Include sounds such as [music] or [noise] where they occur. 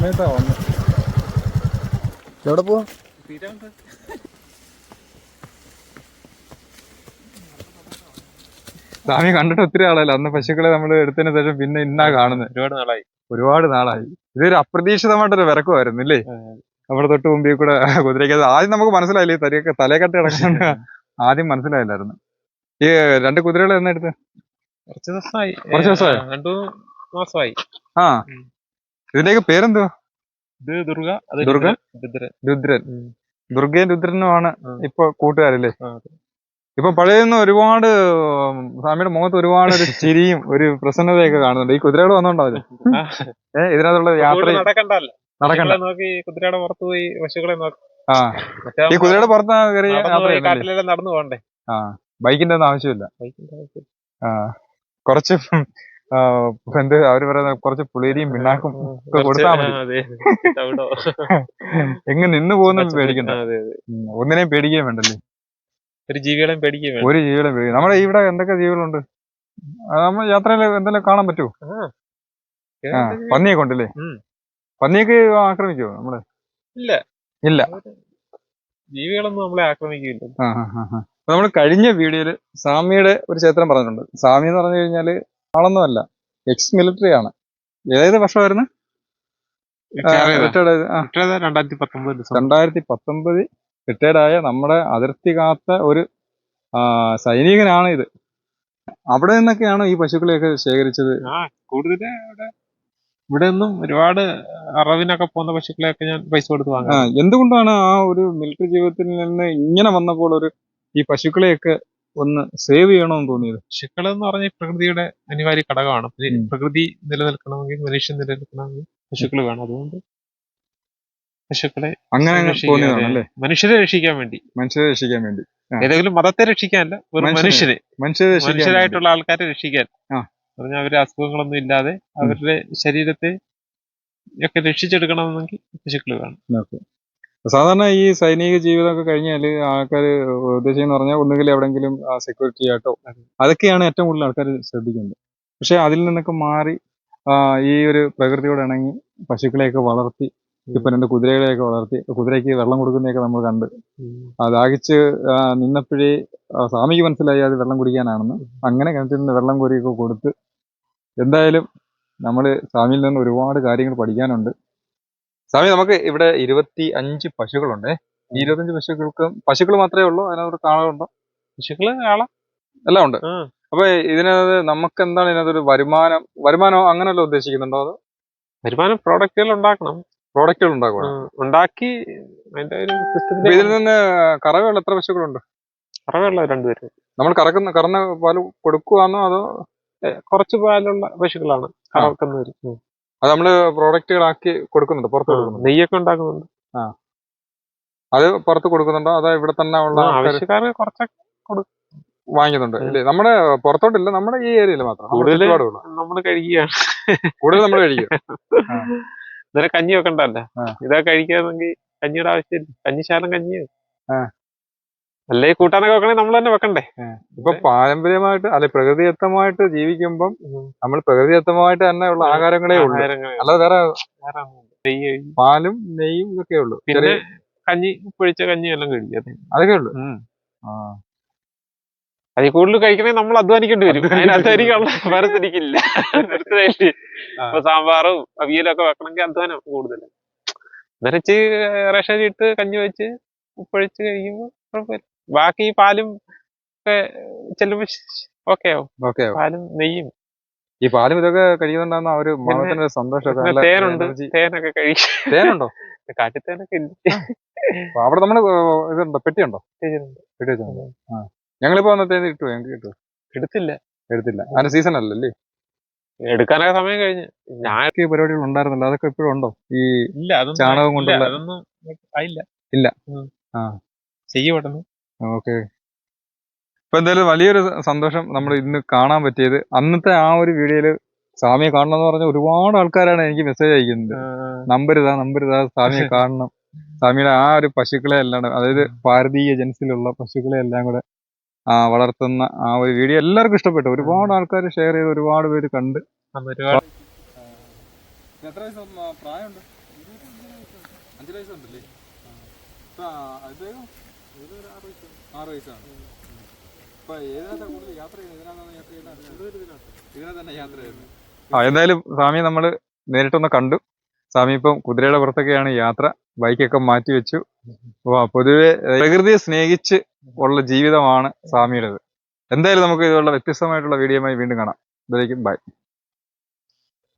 സമയത്താ വന്നു. എവിടെ പോവാ സ്വാമി കണ്ടിട്ട് ഒത്തിരി ആളല്ല? അന്ന് പശുക്കളെ നമ്മൾ എടുത്തതിന് ശേഷം പിന്നെ ഇന്നാ കാണുന്നത് ഒരുപാട് നാളായി. ഒരുപാട് നാളായി. ഇതൊരു അപ്രതീക്ഷിതമായിട്ടൊരു വിറക്കുമായിരുന്നു ഇല്ലേ നമ്മുടെ തൊട്ട് മുമ്പിൽ കൂടെ കുതിരയ്ക്ക് ആദ്യം നമുക്ക് മനസ്സിലായില്ലേ? തലയൊക്കെ തലയെക്കട്ടി കിടക്കുന്ന [laughs] ആദ്യം മനസ്സിലായില്ലായിരുന്നു. ഈ രണ്ട് കുതിരകൾ എന്നെടുത്ത് കുറച്ച് ദിവസമായി. കുറച്ച് ദിവസമായി? രണ്ടു മാസമായി. ആ. ഇതിന്റെയൊക്കെ പേരെന്തോ ഇത് ദുർഗ അത് ദുർഗ? രുദ്രൻ. ദുർഗയും രുദ്രനുമാണ് ഇപ്പൊ കൂട്ടുകാരല്ലേ. ഇപ്പൊ പഴയന്ന് ഒരുപാട് സ്വാമിയുടെ മുഖത്ത് ഒരുപാട് ഒരു ചിരിയും ഒരു പ്രസന്നതയൊക്കെ കാണുന്നുണ്ട്. ഈ കുതിരകൾ വന്നോണ്ടാവില്ല? ഏഹ് ഇതിനകത്തുള്ള യാത്ര നടക്കണ്ട. നോക്കി കുതിരയുടെ പുറത്ത് പോയി പശുക്കളെ നോക്കി. ആ. ഈ കുതിരയുടെ പുറത്ത് കയറി നടന്നു പോകണ്ടേ? ആ. ബൈക്കിന്റെ ഒന്നും ആവശ്യമില്ല. ബൈക്കിന്റെ ആവശ്യം. ആ. കുറച്ച് എന്ത് അവർ പറയുന്ന കുറച്ച് പുളിരിയും പിണ്ണാക്കും ഒക്കെ കൊടുത്താൽ കൊടുത്താ മതി. [laughs] എങ്ങ് നിന്ന് പോകുന്ന പേടിക്കണ്ട. ഒന്നിനെയും പേടിക്കുകയും വേണ്ടല്ലേ? ഒരു ജീവികളെയും പേടിക്കുകയും ഒരു ജീവികളെ പേടിക്കും നമ്മുടെ ഇവിടെ എന്തൊക്കെ ജീവികളുണ്ട്? നമ്മൾ യാത്രയിൽ എന്തെങ്കിലും കാണാൻ പറ്റുമോ പന്നിയൊക്കെ പന്നിയെ കൊണ്ടല്ലേ? ഉം. പന്നിയൊക്കെ ആക്രമിക്കുമോ നമ്മൾ? ഇല്ല. ഇല്ല. ജീവികളൊന്നും നമ്മളെ ആക്രമിക്കില്ല. നമ്മൾ കഴിഞ്ഞ വീഡിയോയിൽ സ്വാമിയുടെ ഒരു ചരിത്രം പറഞ്ഞിട്ടുണ്ട്. സ്വാമി എന്ന് പറഞ്ഞു കഴിഞ്ഞാൽ ആളൊന്നുമല്ല. എക്സ് മിലിറ്ററി ആണ്. ഏത് വർഷമായിരുന്നു രണ്ടായിരത്തി പത്തൊമ്പത് റിട്ടയർഡായ നമ്മുടെ അതിർത്തി കാത്ത ഒരു സൈനികനാണ് ഇത് അവിടെ നിന്നൊക്കെയാണോ ഈ പശുക്കളെയൊക്കെ ശേഖരിച്ചത്? കൂടുതൽ ഇവിടെ നിന്നും ഒരുപാട് അറവിനൊക്കെ പോകുന്ന പശുക്കളെയൊക്കെ ഞാൻ പൈസ കൊടുത്ത് വാങ്ങാം. എന്തുകൊണ്ടാണ് ആ ഒരു മിലിറ്ററി ജീവിതത്തിൽ നിന്ന് ഇങ്ങനെ വന്നപ്പോൾ ഒരു ഈ പശുക്കളെയൊക്കെ ഒന്ന് സേവ് ചെയ്യണമെന്ന് തോന്നിയത്. പശുക്കൾ എന്ന് പറഞ്ഞ പ്രകൃതിയുടെ അനിവാര്യ ഘടകമാണ്. പ്രകൃതി നിലനിൽക്കണമെങ്കിൽ മനുഷ്യൻ നിലനിൽക്കണമെങ്കിൽ പശുക്കൾ വേണം. അതുകൊണ്ട് പശുക്കളെ അങ്ങനെ മനുഷ്യരെ രക്ഷിക്കാൻ വേണ്ടി. മനുഷ്യരെ രക്ഷിക്കാൻ വേണ്ടി. ഏതെങ്കിലും മതത്തെ രക്ഷിക്കാനല്ല വെറും മനുഷ്യരെ. മനുഷ്യരെ. മനുഷ്യരായിട്ടുള്ള ആൾക്കാരെ രക്ഷിക്കാൻ. പറഞ്ഞാൽ അവരുടെ അസുഖങ്ങളൊന്നും ഇല്ലാതെ അവരുടെ ശരീരത്തെ ഒക്കെ രക്ഷിച്ചെടുക്കണമെന്നെങ്കിൽ പശുക്കൾ വേണം. സാധാരണ ഈ സൈനിക ജീവിതമൊക്കെ കഴിഞ്ഞാൽ ആൾക്കാർ ഉദ്ദേശിക്കുന്ന പറഞ്ഞാൽ ഒന്നുകിൽ എവിടെയെങ്കിലും സെക്യൂരിറ്റി ആയിട്ടോ അതൊക്കെയാണ് ഏറ്റവും കൂടുതൽ ആൾക്കാർ ശ്രദ്ധിക്കുന്നത്. പക്ഷെ അതിൽ നിന്നൊക്കെ മാറി ഈ ഒരു പ്രകൃതിയോട് ഇണങ്ങി പശുക്കളെയൊക്കെ വളർത്തി ഇപ്പൊ രണ്ട് കുതിരകളെയൊക്കെ വളർത്തി കുതിരയ്ക്ക് വെള്ളം കൊടുക്കുന്നതൊക്കെ നമ്മൾ കണ്ട്. ആ ദാഹിച്ച് നിന്നപ്പോഴേ സ്വാമിക്ക് മനസ്സിലായി അത് വെള്ളം കുടിക്കാനാണെന്ന്. അങ്ങനെ കിണറ്റിൽ നിന്ന് വെള്ളം കോരിയൊക്കെ കൊടുത്ത് എന്തായാലും നമ്മൾ സ്വാമിയിൽ നിന്ന് ഒരുപാട് കാര്യങ്ങൾ പഠിക്കാനുണ്ട്. സ്വാമി നമുക്ക് ഇവിടെ ഇരുപത്തി അഞ്ച് പശുക്കളുണ്ട്. ഈ ഇരുപത്തഞ്ച് പശുക്കൾക്ക് പശുക്കൾ മാത്രമേ ഉള്ളൂ? അതിനകത്ത് കാളുണ്ടോ പശുക്കൾ കാള എല്ലാം ഉണ്ട്. അപ്പൊ ഇതിനകത്ത് നമുക്ക് എന്താണ് ഇതിനകത്തൊരു വരുമാനം വരുമാനം അങ്ങനെയല്ല ഉദ്ദേശിക്കുന്നുണ്ടോ അത്? വരുമാനം പ്രോഡക്റ്റുകൾ ഉണ്ടാക്കണം. പ്രോഡക്റ്റുകൾ ഉണ്ടാക്കണം. ഉണ്ടാക്കി അതിന്റെ ഒരു ഇതിൽ നിന്ന് കറവയുള്ള എത്ര പശുക്കളുണ്ട്? കറവയുള്ള രണ്ടുപേര്. നമ്മൾ കറക്കുന്ന കറന്ന പാൽ കൊടുക്കുവാന്നോ അതോ കുറച്ച് പാലുള്ള പശുക്കളാണ് കറക്കുന്നവര്. അത് നമ്മൾ പ്രോഡക്റ്റുകളാക്കി കൊടുക്കുന്നുണ്ട് പുറത്ത് കൊടുക്കുന്നു കൊടുക്കുന്നുണ്ട്. നെയ്യൊക്കെ ഉണ്ടാക്കുന്നുണ്ട്. അത് പുറത്ത് കൊടുക്കുന്നുണ്ടോ? അതോ ഇവിടെ തന്നെ ഉള്ള ആ, കുറച്ചൊക്കെ വാങ്ങിക്കുന്നുണ്ട്. ഇല്ലേ? നമ്മുടെ പുറത്തോട്ടില്ല നമ്മുടെ ഈ ഏരിയയിൽ മാത്രം. ചുറ്റുപാടുള്ള നമ്മൾ കഴിക്കുകയാണ്. കൂടുതൽ നമ്മൾ കഴിക്കുക ഇന്നലെ കഞ്ഞി വെക്കണ്ടല്ലേ ആ. ഇതാ കഴിക്കാന്നെങ്കിൽ കഞ്ഞിയുടെ ആവശ്യമില്ല. കഞ്ഞിശാലം കഞ്ഞി ആ. അല്ലേ കൂട്ടാനൊക്കെ വെക്കണേ നമ്മൾ തന്നെ വെക്കണ്ടേ? ഇപ്പൊ പാരമ്പര്യമായിട്ട് അല്ലെ പ്രകൃതിദത്തമായിട്ട് ജീവിക്കുമ്പം നമ്മൾ പ്രകൃതിദത്തമായിട്ട് തന്നെ ഉള്ള ആഹാരങ്ങളേ ഉള്ളൂ. അല്ലാതെ വേറെ പാലും നെയ്യും ഇതൊക്കെ ഉള്ളൂ. പിന്നെ കഞ്ഞി പൊഴിച്ച കഞ്ഞി എല്ലാം കഴിക്കും. അതെ. അതൊക്കെ ഉള്ളു. ആ. അതിൽ കൂടുതൽ കഴിക്കണേ നമ്മൾ അധ്വാനിക്കേണ്ടി വരും. അതിനകത്തായിരിക്കും വേറെ തിരിക്കില്ല ഇപ്പൊ സാമ്പാറും അവിയലും ഒക്കെ വെക്കണമെങ്കിൽ അധ്വാനം കൂടുതൽ നിറച്ച് റേഷൻ ഇട്ട് കഞ്ഞി വെച്ച് ഉപ്പൊഴിച്ച് കഴിക്കുമ്പോൾ കുഴപ്പമില്ല. ബാക്കി പാലും ഒക്കെ ചെല്ലുമ്പോ ഓക്കെ പാലും നെയ്യും. ഈ പാലും ഇതൊക്കെ കഴിക്കുന്നുണ്ടാകുന്ന ഒരു മുഖത്തിന്റെ ഒരു സന്തോഷമൊക്കെ തേനുണ്ട്. തേനൊക്കെ കഴിക്കും. തേനുണ്ടോ? [laughs] കാട്ടിത്തേനൊക്കെ ഇല്ല? അവിടെ നമ്മൾ ഇതുണ്ടോ? പെട്ടിയുണ്ടോ. പെട്ടി വെച്ചിട്ടുണ്ടോ ഞങ്ങളിപ്പോ വന്ന തേൻ കിട്ടുമോ ഞങ്ങൾക്ക് കിട്ടുമോ എടുത്തില്ല. എടുത്തില്ല. അതിന്റെ സീസൺ അല്ലല്ലേ എടുക്കാനൊക്കെ സമയം കഴിഞ്ഞു. ഞാൻ പരിപാടികൾ ഉണ്ടായിരുന്നല്ലോ. അതൊക്കെ ഇപ്പോഴും ഉണ്ടോ? ഈ ഇല്ല ചാണകം കൊണ്ടുള്ള- ഇല്ല. ഉം. ആ. ചെയ്യും പെട്ടെന്ന്. ഓക്കെ. ഇപ്പൊ എന്തായാലും വലിയൊരു സന്തോഷം നമ്മൾ ഇന്ന് കാണാൻ പറ്റിയത്. അന്നത്തെ ആ ഒരു വീഡിയോയിൽ സ്വാമിയെ കാണണം എന്ന് പറഞ്ഞ ഒരുപാട് ആൾക്കാരാണ് എനിക്ക് മെസ്സേജ് അയക്കുന്നത്. നമ്പർ ഇതാ നമ്പർ ഇതാ സ്വാമിയെ [laughs] കാണണം. സ്വാമിയുടെ ആ ഒരു പശുക്കളെ എല്ലാം അതായത് ഭാരതീയ ജൻസിലുള്ള പശുക്കളെ എല്ലാം കൂടെ ആ വളർത്തുന്ന ആ ഒരു വീഡിയോ എല്ലാവർക്കും ഇഷ്ടപ്പെട്ടു. ഒരുപാട് ആൾക്കാർ ഷെയർ ചെയ്ത് ഒരുപാട് പേര് കണ്ട്. അന്ന് ഒരുപാട് എത്ര പ്രായമുണ്ട്? അഞ്ചര വയസ്സുണ്ടല്ലേ ആറ് വയസ്സാണ്. ഇപ്പൊ ഏതിനകത്താ കൂടുതൽ യാത്ര ചെയ്യുന്നത്? ഇതിനകത്താണ് യാത്ര ചെയ്യുന്നത്? ഇതിനെ തന്നെ യാത്ര ചെയ്യുന്നത്. ആ എന്തായാലും സ്വാമി നമ്മൾ നേരിട്ടൊന്ന് കണ്ടു. സ്വാമി ഇപ്പം കുതിരയുടെ പുറത്തൊക്കെയാണ് യാത്ര. ബൈക്കൊക്കെ മാറ്റി വെച്ചു. അപ്പൊ പൊതുവെ പ്രകൃതിയെ സ്നേഹിച്ച് ഉള്ള ജീവിതമാണ് സ്വാമിയുടേത്. എന്തായാലും നമുക്ക് ഇതുള്ള വ്യത്യസ്തമായിട്ടുള്ള വീഡിയോയുമായി വീണ്ടും കാണാം. ഇതിലേക്കും ബൈ.